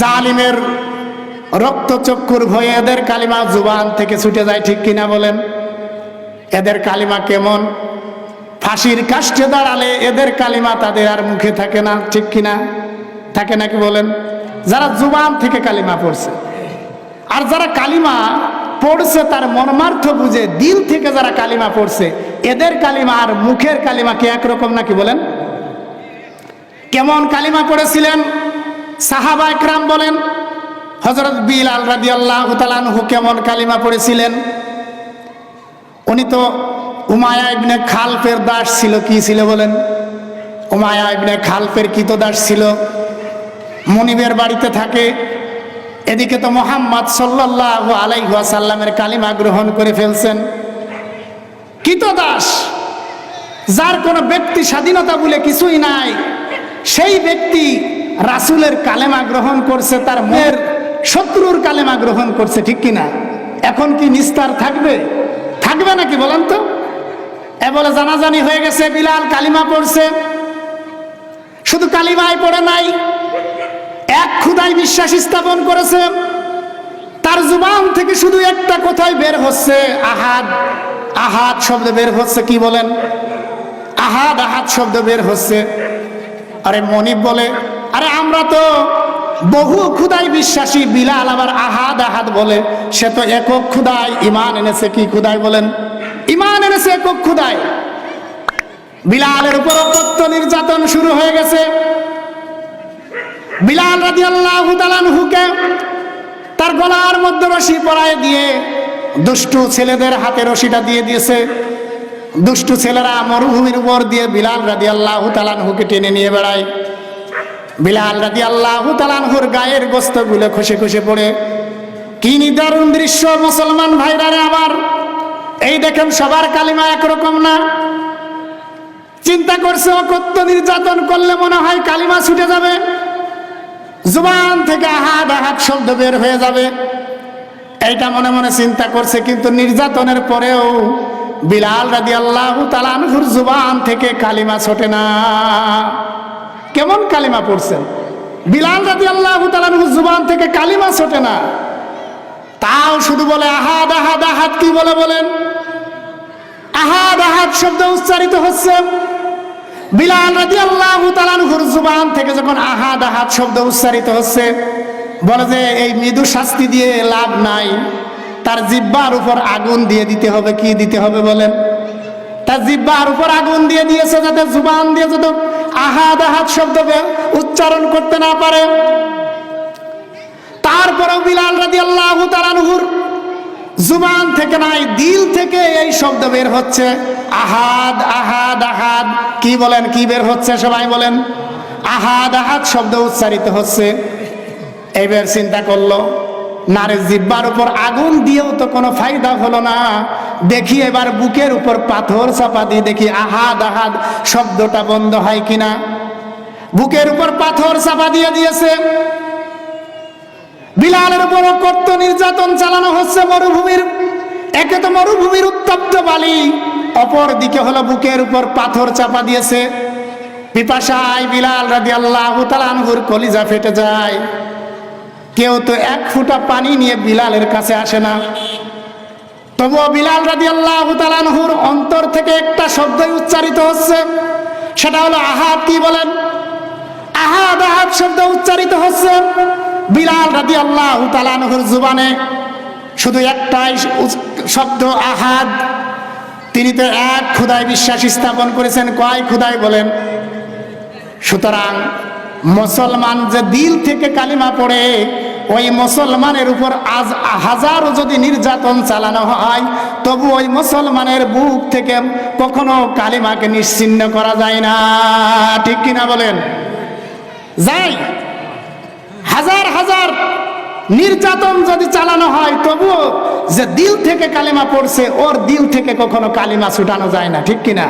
জালিমের রক্তচক্ষুর ভয়ে এদের কালিমা জুবান থেকে ছুটে যায়, ঠিক কিনা বলেন? এদের কালিমা কেমন? ফাঁসির কাষ্টে দাঁড়ালে এদের কালিমা তাদের আর মুখে থাকে না, ঠিক কিনা? থাকে নাকি বলেন? যারা জুবান থেকে কালিমা পড়ছে, আর যারা কালিমা পড়ছে তার মর্মার্থ বুঝে দিল থেকে যারা কালিমা পড়ছে, এদের কালিমা আর মুখের কালিমা কি একরকম নাকি বলেন? কেমন কালিমা পড়েছিলেন? সাহাবা একরাম বলেন হজরত বিল আল রাদি আল্লাহ তালানহু কেমন কালিমা পড়েছিলেন? উনি তো উমায়া ইবনে খালফের দাস ছিল, কি ছিল বলেন? উমায়া ইবনে খালফের কিত দাস ছিল? মনিবের বাড়িতে থাকে। এদিকে তো মোহাম্মদ সাল্লাহ আলাইহাসাল্লামের কালিমা গ্রহণ করে ফেলছেন। কিত দাস? যার কোনো ব্যক্তি স্বাধীনতা বলে কিছুই নাই, সেই ব্যক্তি রাসুলের কালেমা গ্রহণ করছে, তার মেয়ের শত্রুর কালেমা গ্রহণ করছে, ঠিক কিনা এখন কি নিস্তার থাকবে? থাকবে নাকি বলেন তো? এ বলে জানাজানি হয়ে গেছে, বিলাল কালিমা পড়ছে। শুধু কালিমায় পড়ে নাই, এক ক্ষুদায় বিশ্বাস স্থাপন করেছে। তার জুবান থেকে শুধু একটা কোথায় বের হচ্ছে, আহাদ আহাদ শব্দ বের হচ্ছে, কি বলেন? আহাদ আহাদ শব্দ বের হচ্ছে। আরে মনিব বলে আরে আমরা তো বহু খুদাই বিশ্বাসী, বিলাল আবার আহাদ আহাদ বলে। সে তো একক খুদাই ইমান এনেছে কি খুদাই বলেন? ইমান এনেছে একক খুদাই বিলালের উপর অকথ্য নির্যাতন শুরু হয়ে গেছে। বিলাল রাজি আল্লাহ হুকে তার গলার মধ্যে রশি পরায় দিয়ে দুষ্টু ছেলেদের হাতে রশিটা দিয়ে দিয়েছে। দুষ্টু ছেলেরা মরুভূমির উপর দিয়ে বিলাল রাদি আল্লাহ তালানহুকে টেনে নিয়ে বেড়ায়। বিলাল রাদি আল্লাহ তালানহুর গায়ের গোস্তগুলো খসে খসে পড়ে। কি নিদারুণ দৃশ্য মুসলমান ভাইরারে আমার এই দেখেন সবার কালিমা একরকম না। চিন্তা করছে অকত্য নির্যাতন করলে মনে হয় কালিমা ছুটে যাবে। জুবান থেকে আহাত আহাত শব্দ বের হয়ে যাবে। এইটা মনে মনে চিন্তা করছে, কিন্তু নির্যাতনের পরেও বিলাল রাদি আল্লাহ তালানহুর জুবান থেকে কালিমা ছোটে না। কেমন কালিমা পড়ছেন? বিলাল রাদি আল্লাহ জুবান থেকে কালিমা ছোটে না। তাও শুধু বলে আহাদ আহাদ আহাদ, কি বলে বলেন? আহাদ আহাদ শব্দ উচ্চারিত হচ্ছে। বিলাল রাজি আল্লাহ তালানহুর জুবান থেকে যখন আহাদ আহাদ শব্দ উচ্চারিত হচ্ছে, বলে যে এই মৃদু শাস্তি দিয়ে লাভ নাই। তার জিব্বার উপর আগুন দিয়ে দিতে হবে, কি দিতে হবে বলেন? তার জিব্বার উপর আগুন দিয়ে দিয়েছে যাতে জুবান দিয়ে যত আহাদ আহাদ শব্দ উচ্চারণ করতে না পারে। তারপরেও বিলাল রাজি আল্লাহ তালানহুর জুবান থেকে নাই, দিল থেকে এই শব্দ বের হচ্ছে। আহাদ আহাদ আহাদ, কি বলেন, কি বের হচ্ছে সবাই বলেন? আহাদ আহাদ শব্দ উচ্চারিত হচ্ছে। এবার চিন্তা করল নারে জিব্বার উপর আগুন দিয়েও তো কোনো ফায়দা হলো না। দেখি এবার বুকের উপর পাথর চাপা দিয়ে দেখি আহাদ আহাদ, শব্দটা বন্ধ হয় কিনা? বুকের উপর পাথর চাপা দিয়ে দিয়েছে। বিলালের উপর কত নির্যাতন চালানো হচ্ছে মরুভূমির একে তো মরুভূমির উত্তপ্ত বালি। অপর দিকে হলো বুকের উপর পাথর চাপা দিয়েছে। পিপাসায় বিলাল রাজি আল্লাহ তালানহুর কলিজা ফেটে যায়। কেউ তো এক ফুটা পানি নিয়ে বিলালের কাছে আসে না। তবুও বিলাল রাজি আল্লাহ তালানহুর অন্তর থেকে একটা শব্দই উচ্চারিত হচ্ছে। সেটা হলো আহাদ, কি বলেন? আহাদ আহাদ শব্দ উচ্চারিত হচ্ছে বিলাল রাদি আল্লাহ তালানহুর জুবানে। শুধু একটাই শব্দ আহাদ। তিনি তো এক খুদায় বিশ্বাস স্থাপন করেছেন। কয় খুদায় বলেন? সুতরাং মুসলমান যে দিল থেকে কালিমা পড়ে ওই মুসলমানের উপর আজ হাজারো যদি নির্যাতন চালানো হয়, তবু ওই মুসলমানের বুক থেকে কখনো কালিমাকে নিশ্চিন্ন করা যায় না। ঠিক কিনা বলেন? যাই হাজার হাজার নির্যাতন যদি চালানো হয়, তবুও যে দিল থেকে কালিমা পড়ছে, ওর দিল থেকে কখনো কালিমা ছুটানো যায় না। ঠিক কিনা?